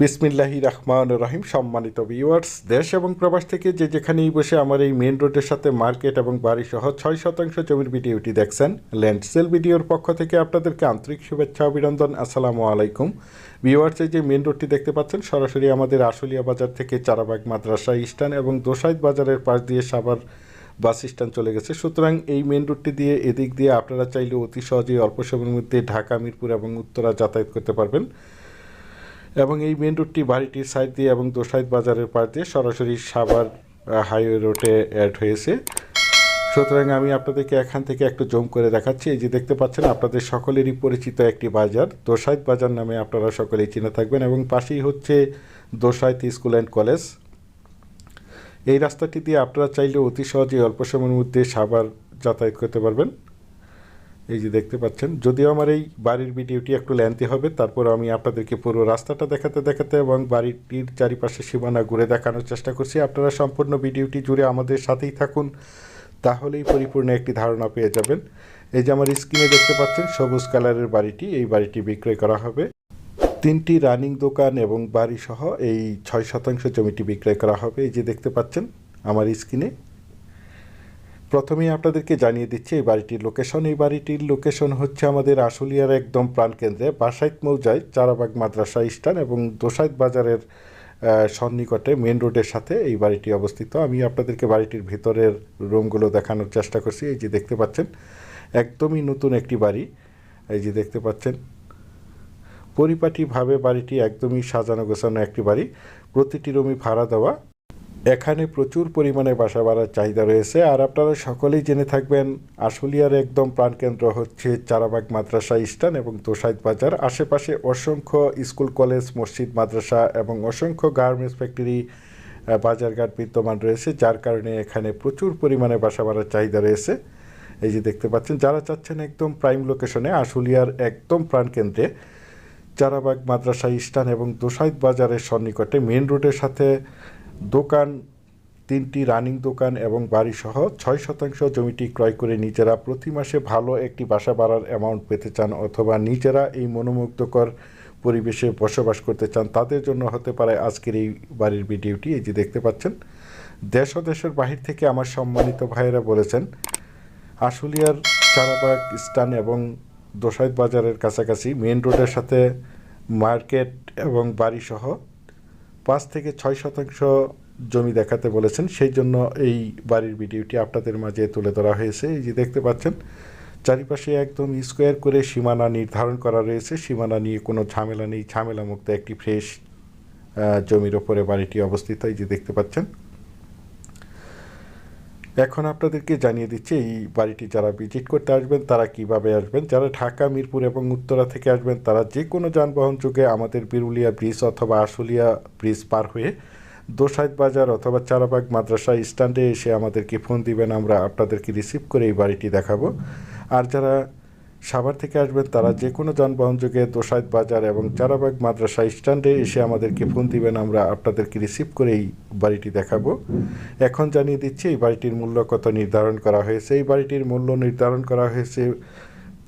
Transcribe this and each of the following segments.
বিসমিল্লাহি রহমান রহিম, সম্মানিত ভিউয়ার্স দেশ এবং প্রবাস থেকে যে যেখানেই বসে আমার এই মেন রোডের সাথে মার্কেট এবং বাড়ি সহ ছয় শতাংশ জমির ভিডিওটি দেখছেন ল্যান্ড সেল ভিডিওর পক্ষ থেকে আপনাদেরকে আন্তরিক শুভেচ্ছা, অভিনন্দন, আসসালামু আলাইকুম। ভিউয়ার্স এই যে মেন রোডটি দেখতে পাচ্ছেন, সরাসরি আমাদের আশুলিয়া বাজার থেকে চারাবাগ মাদ্রাসা স্ট্যান্ড এবং দোসাইদ বাজারের পাশ দিয়ে সাভার বাস স্ট্যান্ড চলে গেছে। সুতরাং এই মেন রোডটি দিয়ে এদিক দিয়ে আপনারা চাইলে অতি সহজেই অল্প সময়ের মধ্যে ঢাকা, মিরপুর এবং উত্তরা যাতায়াত করতে পারবেন। এবং এই মেন রোডটি বাড়িটির সাইড দিয়ে এবং দোসাইদ বাজারের পাশ দিয়ে সরাসরি সাভার হাইওয়ে রোডে অ্যাড হয়েছে। সুতরাং আমি আপনাদেরকে এখান থেকে একটু জম করে দেখাচ্ছি। এই যে দেখতে পাচ্ছেন, আপনাদের সকলেরই পরিচিত একটি বাজার। দোসাইদ বাজার নামে আপনারা সকলেই চিনে থাকবেন এবং পাশেই হচ্ছে দোসাইদ স্কুল অ্যান্ড কলেজ। এই রাস্তাটি দিয়ে আপনারা চাইলে অতি সহজেই অল্প সময়ের মধ্যে সাভার যাতায়াত করতে পারবেন। এই যে দেখতে পাচ্ছেন, যদিও আমার এই বাড়ির ভিডিওটি একটু লেন্থি হবে, তারপর আমি আপনাদেরকে পুরো রাস্তাটা দেখাতে দেখাতে এবং বাড়িটির চারিপাশে সীমানা ঘুরে দেখানোর চেষ্টা করছি। আপনারা সম্পূর্ণ ভিডিওটি জুড়ে আমাদের সাথেই থাকুন, তাহলেই পরিপূর্ণ একটি ধারণা পেয়ে যাবেন। এই যে আমার স্ক্রিনে দেখতে পাচ্ছেন, সবুজ কালারের বাড়িটি, এই বাড়িটি বিক্রয় করা হবে। তিনটি রানিং দোকান এবং বাড়ি সহ এই ছয় শতাংশ জমিটি বিক্রয় করা হবে। এই যে দেখতে পাচ্ছেন, আমার স্ক্রিনে প্রথমেই আপনাদেরকে জানিয়ে দিচ্ছি, এই বাড়িটির লোকেশন এই বাড়িটির লোকেশন হচ্ছে আমাদের আশুলিয়ার একদম প্রাণকেন্দ্রে, বাসাইত মৌজায় চারাবাগ মাদ্রাসা স্টান এবং দোসাইত বাজারের সন্নিকটে মেন রোডের সাথে এই বাড়িটি অবস্থিত। আমি আপনাদেরকে বাড়িটির ভেতরের রুমগুলো দেখানোর চেষ্টা করছি। এই যে দেখতে পাচ্ছেন, একদমই নতুন একটি বাড়ি। এই যে দেখতে পাচ্ছেন, পরিপাটিভাবে বাড়িটি একদমই সাজানো গোছানো একটি বাড়ি। প্রতিটি রুমই ভাড়া দেওয়া। এখানে প্রচুর পরিমাণে বাসা বাড়ার চাহিদা রয়েছে, আর আপনারা সকলেই জেনে থাকবেন, আশুলিয়ার একদম প্রাণকেন্দ্র হচ্ছে চারাবাগ মাদ্রাসা স্টান এবং তোষাইদ বাজার। আশেপাশে অসংখ্য স্কুল, কলেজ, মসজিদ, মাদ্রাসা এবং অসংখ্য গার্মেন্টস ফ্যাক্টরি বাজারঘাট বিদ্যমান রয়েছে, যার কারণে এখানে প্রচুর পরিমাণে বাসা বাড়ার চাহিদা রয়েছে। এই যে দেখতে পাচ্ছেন, যারা চাচ্ছেন একদম প্রাইম লোকেশনে, আশুলিয়ার একদম প্রাণকেন্দ্রে, চারাবাগ মাদ্রাসা স্টান এবং দোসাইদ বাজারের সন্নিকটে মেন রোডের সাথে দোকান, তিনটি রানিং দোকান এবং বাড়ি সহ ছয় শতাংশ জমিটি ক্রয় করে নিজেরা প্রতি মাসে ভালো একটি বাসা বাড়ার অ্যামাউন্ট পেতে চান অথবা নিজেরা এই মনোমুগ্ধকর পরিবেশে বসবাস করতে চান, তাদের জন্য হতে পারে আজকের এই বাড়ির ভিডিওটি। এই যে দেখতে পাচ্ছেন, দেশ দেশের বাহির থেকে আমার সম্মানিত ভাইয়েরা বলেছেন, আশুলিয়ার চারাবাগ স্টান এবং দোসাইদ বাজারের কাছাকাছি মেন রোডের সাথে মার্কেট এবং বাড়ি সহ পাঁচ থেকে ছয় শতাংশ জমি দেখাতে বলেছেন। সেই জন্য এই বাড়ির ভিডিওটি আপনাদের মাঝে তুলে ধরা হয়েছে। এই যে দেখতে পাচ্ছেন, চারিপাশে একদম স্কোয়ার করে সীমানা নির্ধারণ করা রয়েছে। সীমানা নিয়ে কোনো ঝামেলা নেই। ঝামেলা মুক্ত একটি ফ্রেশ জমির ওপরে বাড়িটি অবস্থিত। এই যে দেখতে পাচ্ছেন এখন আপনাদেরকে জানিয়ে দিচ্ছি, এই বাড়িটি যারা ভিজিট করতে আসবেন, তারা কীভাবে আসবেন? যারা ঢাকা, মিরপুর এবং উত্তরা থেকে আসবেন, তারা যে কোনো যানবাহন যুগে আমাদের বিরুলিয়া ব্রিজ অথবা আশুলিয়া ব্রিজ পার হয়ে দোসাইদ বাজার অথবা চারাবাগ মাদ্রাসা স্ট্যান্ডে এসে আমাদেরকে ফোন দিবেন, আমরা আপনাদেরকে রিসিভ করে এই বাড়িটি দেখাবো। আর যারা সাভার থেকে আসবেন তারা যে কোনো যানবাহন যোগে দোসাইদ বাজার এবং চারাবাগ মাদ্রাসা স্ট্যান্ডে এসে আমাদেরকে ফোন দিবেন আমরা আপনাদেরকে রিসিভ করে এই বাড়িটি দেখাবো। এখন জানিয়ে দিচ্ছি এই বাড়িটির মূল্য কত নির্ধারণ করা হয়েছে? এই বাড়িটির মূল্য নির্ধারণ করা হয়েছে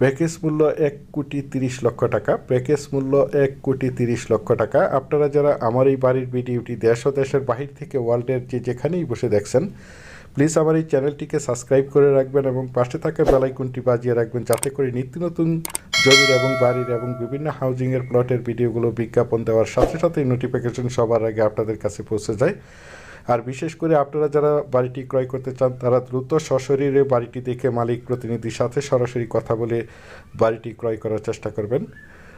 প্যাকেজ মূল্য এক কোটি তিরিশ লক্ষ টাকা। প্যাকেজ মূল্য এক কোটি তিরিশ লক্ষ টাকা। আপনারা যারা আমার এই বাড়ির ভিডিওটি দেশ ও দেশের বাহির থেকে ওয়ার্ল্ডের যে যেখানেই বসে দেখছেন প্লিজ আমার এই চ্যানেলটিকে সাবস্ক্রাইব করে রাখবেন এবং পাশে থাকা বেলাইকনটি বাজিয়ে রাখবেন যাতে করে নিত্য নতুন জমির এবং বাড়ির এবং বিভিন্ন হাউজিংয়ের প্লটের ভিডিওগুলো বিজ্ঞাপন দেওয়ার সাথে সাথে নোটিফিকেশন সবার আগে আপনাদের কাছে পৌঁছে যায়। আর বিশেষ করে আপনারা যারা বাড়িটি ক্রয় করতে চান, তারা দ্রুত সশরীরে বাড়িটি দেখে মালিক প্রতিনিধির সাথে সরাসরি কথা বলে বাড়িটি ক্রয় করার চেষ্টা করবেন।